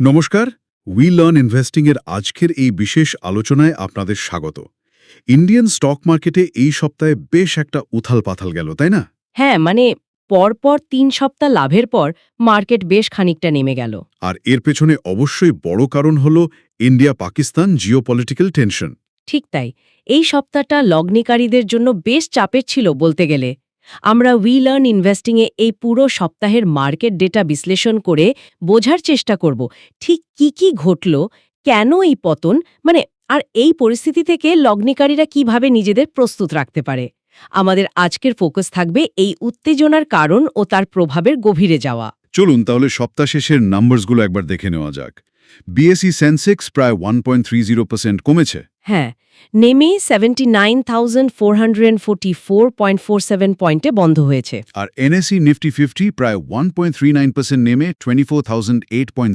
নমস্কার we learn investing এর আজকের এই বিশেষ আলোচনায় আপনাদের স্বাগত। ইন্ডিয়ান স্টক মার্কেটে এই সপ্তাহে বেশ একটা উথাল পাথাল গেল তাই না? হ্যাঁ মানে পরপর তিন সপ্তাহ লাভের পর মার্কেট বেশ খানিকটা নেমে গেল। আর এর পেছনে অবশ্যই বড় কারণ হল ইন্ডিয়া পাকিস্তান জিওপলিটিক্যাল টেনশন ঠিক তাই এই সপ্তাহটা লগ্নিকারীদের জন্য বেশ চাপের ছিল বলতে গেলে। আমরা উই লার্ন ইনভেস্টিংয়ে এই পুরো সপ্তাহের মার্কেট ডেটা বিশ্লেষণ করে বোঝার চেষ্টা করব। ঠিক কি কি ঘটল? কেন এই পতন? মানে আর এই পরিস্থিতি থেকে লগ্নিকারীরা কীভাবে নিজেদের প্রস্তুত রাখতে পারে? আমাদের আজকের ফোকাস থাকবে এই উত্তেজনার কারণ ও তার প্রভাবের গভীরে যাওয়া। চলুন তাহলে সপ্তাহ শেষের নাম্বারসগুলো একবার দেখে নেওয়া যাক। বিএসই সেন্সেক্স প্রায় ওয়ান কমেছে। হ্যাঁ নেমে seventy nine thousand four hundred forty four point বন্ধ হয়েছে। আর এনএসই নিফটি ফিফটি প্রায় ওয়ান নেমে টোয়েন্টি পয়েন্ট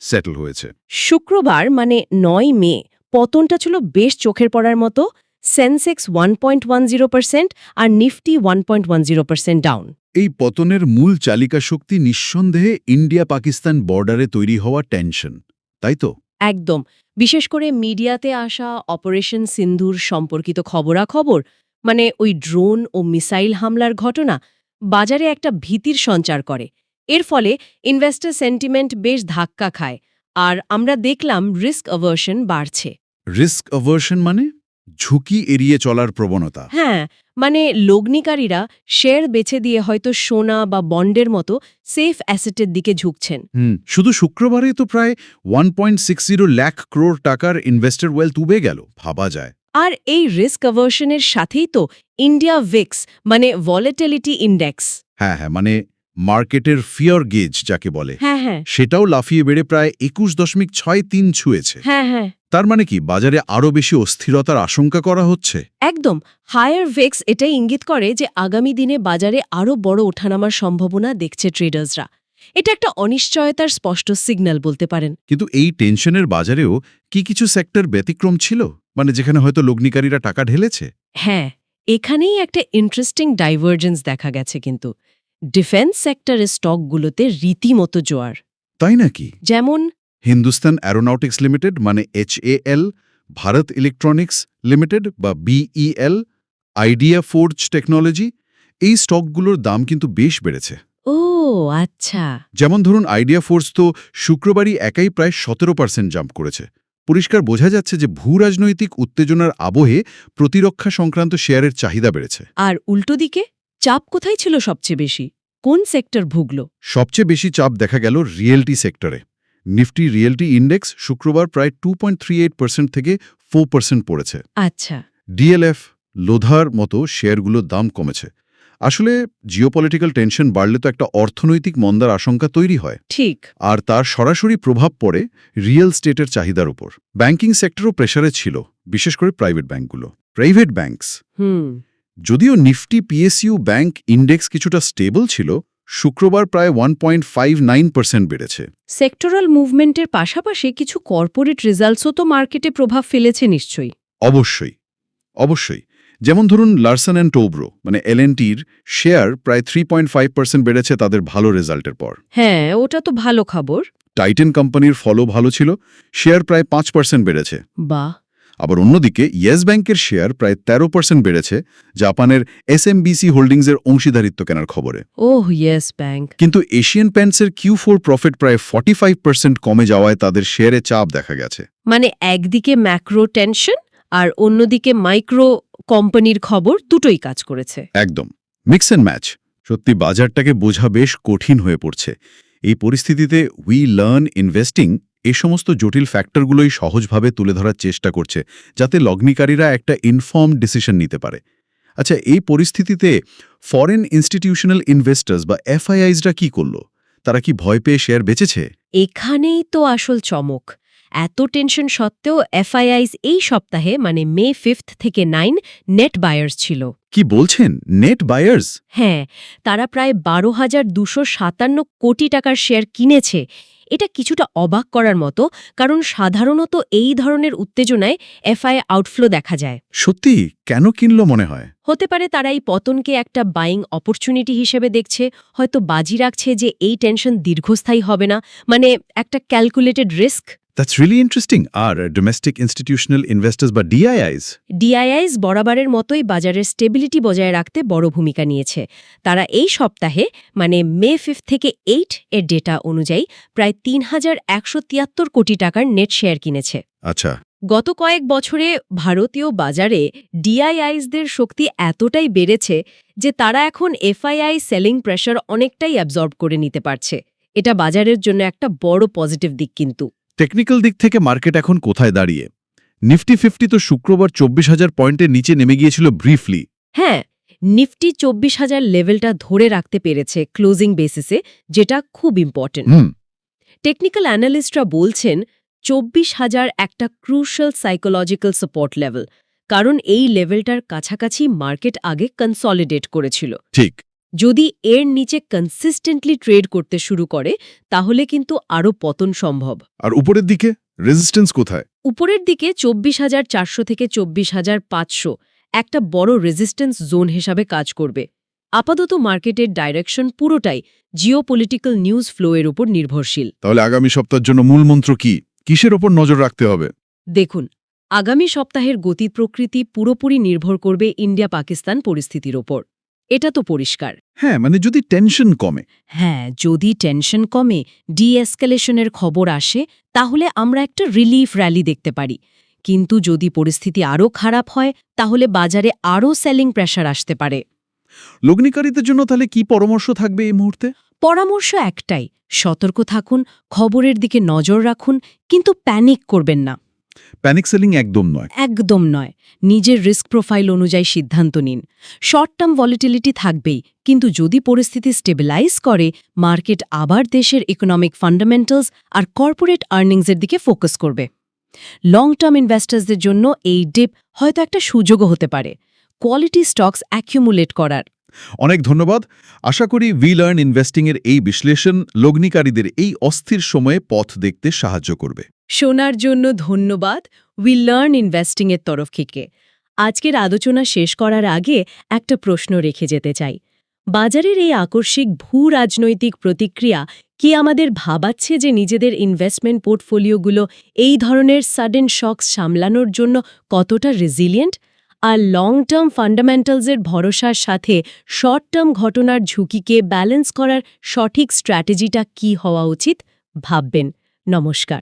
সেটেল হয়েছে। শুক্রবার মানে নয় মে পতনটা ছিল বেশ চোখের পড়ার মতো। Sensex one point one zero percent আর Nifty one point one zero percent down এই পতনের মূল চালিকা শক্তি নিঃসন্দেহে ইন্ডিয়া পাকিস্তান বর্ডারে তৈরি হওয়া টেনশন তাই তো? একদম। বিশেষ করে মিডিয়াতে আসা অপারেশন সিন্ধুর সম্পর্কিত খবরাখবর মানে ওই ড্রোন ও মিসাইল হামলার ঘটনা বাজারে একটা ভীতির সঞ্চার করে। এর ফলে ইনভেস্টার সেন্টিমেন্ট বেশ ধাক্কা খায় আর আমরা দেখলাম রিস্ক অভার্শন বাড়ছে। রিস্ক অভার্শন মানে? ঝুঁকি এড়িয়ে চলার প্রবণতা। হ্যাঁ মানে লগ্নিকারীরা শেয়ার বেছে দিয়ে হয়তো সোনা বা বন্ডের মতো সেফ অ্যাসেটের দিকে ঝুঁকছেন। হুম শুধু শুক্রবারে তো প্রায় one point six zero lakh crore টাকার ইনভেস্টর ওয়েলথ উবে গেল ভাবা যায়। আর এই রিস্ক অভার্শনের সাথেই তো ইন্ডিয়া ভিক্স মানে ভলেটিলিটি ইন্ডেক্স হ্যাঁ হ্যাঁ মানে মার্কেটের ফিয়ার গেজ যাকে বলে হ্যাঁ হ্যাঁ। সেটাও লাফিয়ে বেড়ে প্রায় একুশ দশমিক ছয় তিন ছুঁয়েছে। হ্যাঁ হ্যাঁ। তার মানে কি বাজারে আরও বেশি অস্থিরতার আশঙ্কা করা হচ্ছে? একদম। হায়ার ভেক্স এটাই ইঙ্গিত করে যে আগামী দিনে বাজারে আরও বড় ওঠানামার সম্ভাবনা দেখছে ট্রেডার্সরা। এটা একটা অনিশ্চয়তার স্পষ্ট সিগন্যাল বলতে পারেন। কিন্তু এই টেনশনের বাজারেও কি কিছু সেক্টর ব্যতিক্রম ছিল? মানে যেখানে হয়তো লগ্নিকারীরা টাকা ঢেলেছে? হ্যাঁ এখানেই একটা ইন্টারেস্টিং ডাইভার্জেন্স দেখা গেছে কিন্তু। ডিফেন্স সেক্টরের স্টকগুলোতে রীতিমতো জোয়ার। তাই নাকি? যেমন হিন্দুস্তান অ্যারোনটিক্স লিমিটেড মানে এইচএএল ভারত ইলেকট্রনিক্স লিমিটেড বা বিইএল আইডিয়া ফোর্জ টেকনোলজি এই স্টকগুলোর দাম কিন্তু বেশ বেড়েছে। ও আচ্ছা। যেমন ধরুন আইডিয়া ফোর্স তো শুক্রবারই একাই প্রায় সতেরো পার্সেন্ট জাম্প করেছে। পরিষ্কার বোঝা যাচ্ছে যে ভূ রাজনৈতিক উত্তেজনার আবহে প্রতিরক্ষা সংক্রান্ত শেয়ারের চাহিদা বেড়েছে। আর উল্টো দিকে চাপ কোথায় ছিল সবচেয়ে বেশি? কোন সেক্টর ভুগল? সবচেয়ে বেশি চাপ দেখা গেল রিয়েলটি সেক্টরে। নিফটি রিয়েলটি ইন্ডেক্স শুক্রবার প্রায় two point three eight percent থেকে ফোর পার্সেন্ট পড়েছে। আচ্ছা। ডিএলএফ লোধার মতো শেয়ারগুলোর দাম কমেছে। আসলে জিওপলিটিক্যাল টেনশন বাড়লে তো একটা অর্থনৈতিক মন্দার আশঙ্কা তৈরি হয়। ঠিক। আর তার সরাসরি প্রভাব পড়ে রিয়েল স্টেটের চাহিদার উপর। ব্যাংকিং সেক্টরও প্রেসারে ছিল বিশেষ করে প্রাইভেট ব্যাংকগুলো। প্রাইভেট ব্যাংকস হুম। যদিও নিফটি পিএসইউ ব্যাংক ইন্ডেক্স কিছুটা স্টেবল ছিল শুক্রবার প্রায় one point five nine percent বেড়েছে। সেক্টরাল মুভমেন্টের পাশাপাশি কিছু কর্পোরেট রেজাল্টসও তো মার্কেটে প্রভাব ফেলেছে নিশ্চয়ই। অবশ্যই অবশ্যই। যেমন ধরুন লার্সন অ্যান্ড টোব্রো মানে এলএনটির শেয়ার প্রায় থ্রি পয়েন্ট ফাইভ পার্সেন্ট বেড়েছে তাদের ভালো রেজাল্টের পর। হ্যাঁ ওটা তো ভালো খবর। টাইটেন কোম্পানির ফলও ভালো ছিল শেয়ার প্রায় পাঁচ পার্সেন্ট বেড়েছে। বা আবার অন্যদিকে ইয়েস ব্যাংকের শেয়ার প্রায় তেরো পার্সেন্ট বেড়েছে জাপানের এস এম এসএমবিসি হোল্ডিংসের অংশীদারিত্ব কেনার খবরে। ওহ ইয়েস ব্যাংক। কিন্তু এশিয়ান প্যান্টসের কিউ ফোর প্রফিট প্রায় ফর্টি ফাইভ পার্সেন্ট কমে যাওয়ায় তাদের শেয়ারে চাপ দেখা গেছে। মানে একদিকে ম্যাক্রো টেনশন আর অন্যদিকে মাইক্রো কোম্পানির খবর দুটোই কাজ করেছে। একদম। Mix and match. সত্যি বাজারটাকে বোঝা বেশ কঠিন হয়ে পড়ছে। এই পরিস্থিতিতে উই লার্ন ইনভেস্টিং এই সমস্ত জটিল ফ্যাক্টরগুলোই সহজভাবে তুলে ধরার চেষ্টা করছে যাতে লগ্নিকারীরা একটা ইনফর্ম ডিসিশন নিতে পারে। আচ্ছা এই পরিস্থিতিতে ফরেন ইনস্টিটিউশনাল ইনভেস্টার্স বা এফআইআইসরা কি করল? তারা কি ভয় পেয়ে শেয়ার বেচেছে? এখানেই তো আসল চমক। এত টেনশন সত্ত্বেও এফআইআইস এই সপ্তাহে মানে মে ফিফথ থেকে নাইন নেট বায়ার্স ছিল। কি বলছেন? নেট বায়ার্স হ্যাঁ তারা প্রায় বারো হাজার দুশো সাতান্ন কোটি টাকার শেয়ার কিনেছে। এটা কিছুটা অবাক করার মতো কারণ সাধারণত এই ধরনের উত্তেজনায় এফআই আউটফ্লো দেখা যায়। সত্যি? কেন কিনল মনে হয়? হতে পারে তারা এই পতনকে একটা বাইং অপরচুনিটি হিসেবে দেখছে হয়তো বাজি রাখছে যে এই টেনশন দীর্ঘস্থায়ী হবে না মানে একটা calculated risk that's really interesting R domestic institutional investors বা ডিআইআইস ডিআইআইস বরাবরের মতোই বাজারের স্টেবিলিটি বজায় রাখতে বড় ভূমিকা নিয়েছে। তারা এই সপ্তাহে মানে মে ফিফথ থেকে এইট এর ডেটা অনুযায়ী প্রায় তিন হাজার একশো তিয়াত্তর কোটি টাকার নেট শেয়ার কিনেছে। আচ্ছা। গত কয়েক বছরে ভারতীয় বাজারে ডিআইআইসদের শক্তি এতটাই বেড়েছে যে তারা এখন এফআইআই সেলিং প্রেশার অনেকটাই অ্যাবজর্ব করে নিতে পারছে। এটা বাজারের জন্য একটা বড় পজিটিভ দিক কিন্তু। টেকনিক্যাল দিক থেকে মার্কেট এখন কোথায় দাঁড়িয়ে? নিফটি ফিফটি তো শুক্রবার চব্বিশ হাজার পয়েন্টের নিচে নেমে গিয়েছিল ব্রিফলি। হ্যাঁ নিফটি চব্বিশ হাজার লেভেলটা ধরে রাখতে পেরেছে ক্লোজিং বেসিসে যেটা খুব ইম্পর্টেন্ট টেকনিক্যাল অ্যানালিস্টরা বলছেন চব্বিশ হাজার একটা ক্রুশাল সাইকোলজিক্যাল সাপোর্ট লেভেল কারণ এই লেভেলটার কাছাকাছি মার্কেট আগে কনসলিডেট করেছিল। ঠিক। যদি এর নিচে কনসিস্টেন্টলি ট্রেড করতে শুরু করে তাহলে কিন্তু আরও পতন সম্ভব। আর উপরের দিকে? রেজিস্ট্যান্স কোথায়? উপরের দিকে চব্বিশ হাজার চারশো থেকে চব্বিশ হাজার পাঁচশো একটা বড় রেজিস্ট্যান্স জোন হিসাবে কাজ করবে। আপাতত মার্কেটের ডাইরেকশন পুরোটাই জিওপলিটিক্যাল নিউজ ফ্লোয়ের উপর নির্ভরশীল। তাহলে আগামী সপ্তাহের জন্য মূল মন্ত্র কি? কিসের ওপর নজর রাখতে হবে? দেখুন আগামী সপ্তাহের গতি প্রকৃতি পুরোপুরি নির্ভর করবে ইন্ডিয়া পাকিস্তান পরিস্থিতির ওপর। এটা তো পরিষ্কার। হ্যাঁ মানে যদি টেনশন কমে। হ্যাঁ যদি টেনশন কমে ডিএসকালেশনের খবর আসে তাহলে আমরা একটা রিলিফ র্যালি দেখতে পারি। কিন্তু যদি পরিস্থিতি আরও খারাপ হয় তাহলে বাজারে আরও সেলিং প্রেশার আসতে পারে। লগ্নিকারীদের জন্য তাহলে কি পরামর্শ থাকবে এই মুহূর্তে? পরামর্শ একটাই সতর্ক থাকুন খবরের দিকে নজর রাখুন কিন্তু প্যানিক করবেন না। প্যানিক সেলিং একদম নয়। একদম নয়। নিজের রিস্ক প্রোফাইল অনুযায়ী সিদ্ধান্ত নিন। শর্ট টার্ম ভলিটিলিটি থাকবেই কিন্তু যদি পরিস্থিতি স্টেবিলাইজ করে মার্কেট আবার দেশের ইকোনমিক ফান্ডামেন্টালস আর কর্পোরেট আর্নিংসের দিকে ফোকাস করবে। লং টার্ম ইনভেস্টার্সদের জন্য এই ডিপ হয়তো একটা সুযোগও হতে পারে। কোয়ালিটি স্টকস অ্যাকিউমুলেট করার। অনেক ধন্যবাদ। আশা করি উই লার্ন ইনভেস্টিংয়ের এই বিশ্লেষণ লগ্নিকারীদের এই অস্থির সময়ে পথ দেখতে সাহায্য করবে। শোনার জন্য ধন্যবাদ উই লার্ন ইনভেস্টিংয়ের তরফ থেকে। আজকের আলোচনা শেষ করার আগে একটা প্রশ্ন রেখে যেতে চাই। বাজারের এই আকস্মিক ভূ রাজনৈতিক প্রতিক্রিয়া কি আমাদের ভাবাচ্ছে যে নিজেদের ইনভেস্টমেন্ট পোর্টফোলিওগুলো এই ধরনের সাডেন শকস সামলানোর জন্য কতটা রেজিলিয়েন্ট? আর লং টার্ম ফান্ডামেন্টালসের ভরসার সাথে শর্ট টার্ম ঘটনার ঝুঁকিকে ব্যালেন্স করার সঠিক স্ট্র্যাটেজিটা কি হওয়া উচিত? ভাববেন। নমস্কার।